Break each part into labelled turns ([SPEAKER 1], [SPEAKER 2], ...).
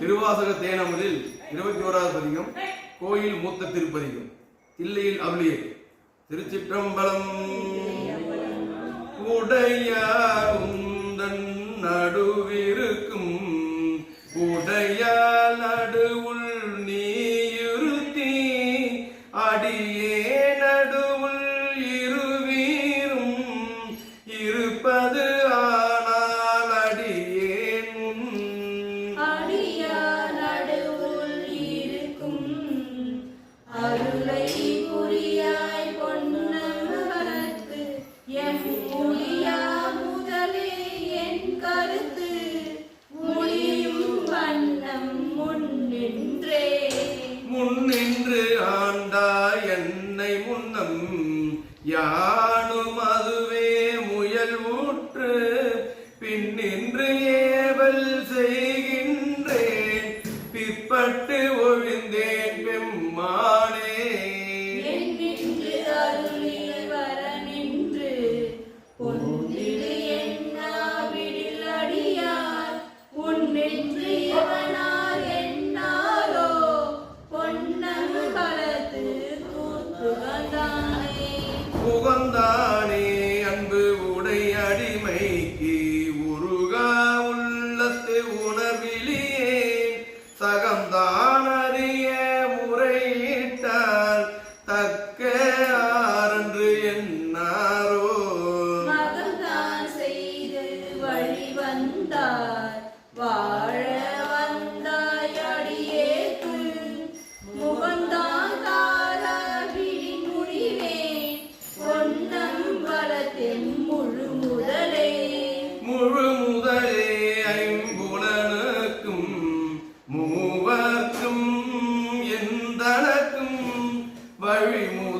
[SPEAKER 1] திருவாசக தேனமதில் இருபத்தி ஓராவது பதிகம் கோயில் மூத்த திருப்பதிகம் தில்லையில் அருளிய திருச்சிற்றம்பலம். உடைய உந்தன் நடுவே ಬಂದ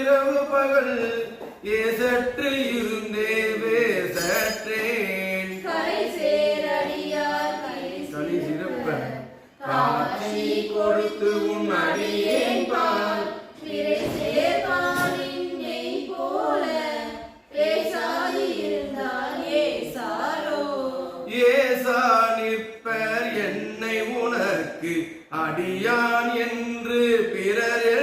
[SPEAKER 1] இரவு பகல் ஏசற்று இருந்தே வேசற்றேன் கலை காட்சி கொடுத்து உன் அடியேன் பால். என்னை உனக்கு அடியான் என்று பிறரே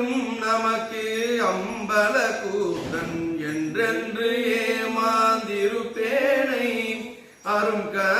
[SPEAKER 1] என்றென்றும் நமக்கு அம்பல கூட்டன் என்றென்று ஏமாந்திருப்பேனை. அருங்க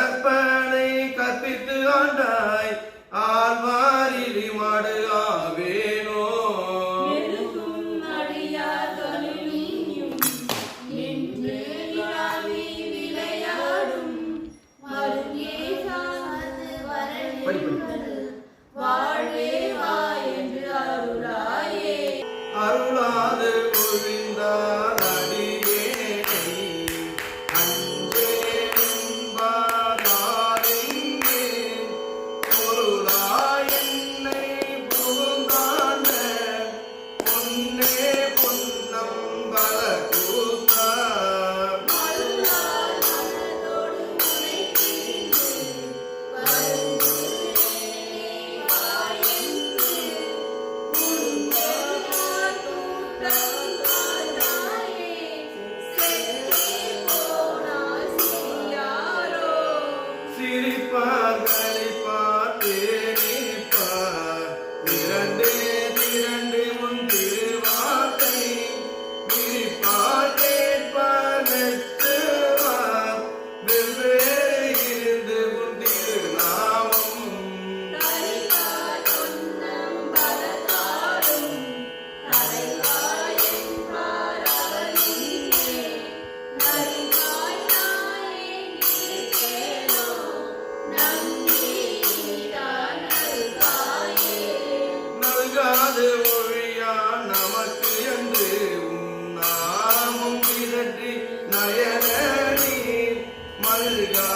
[SPEAKER 1] நயனீர் மல்கா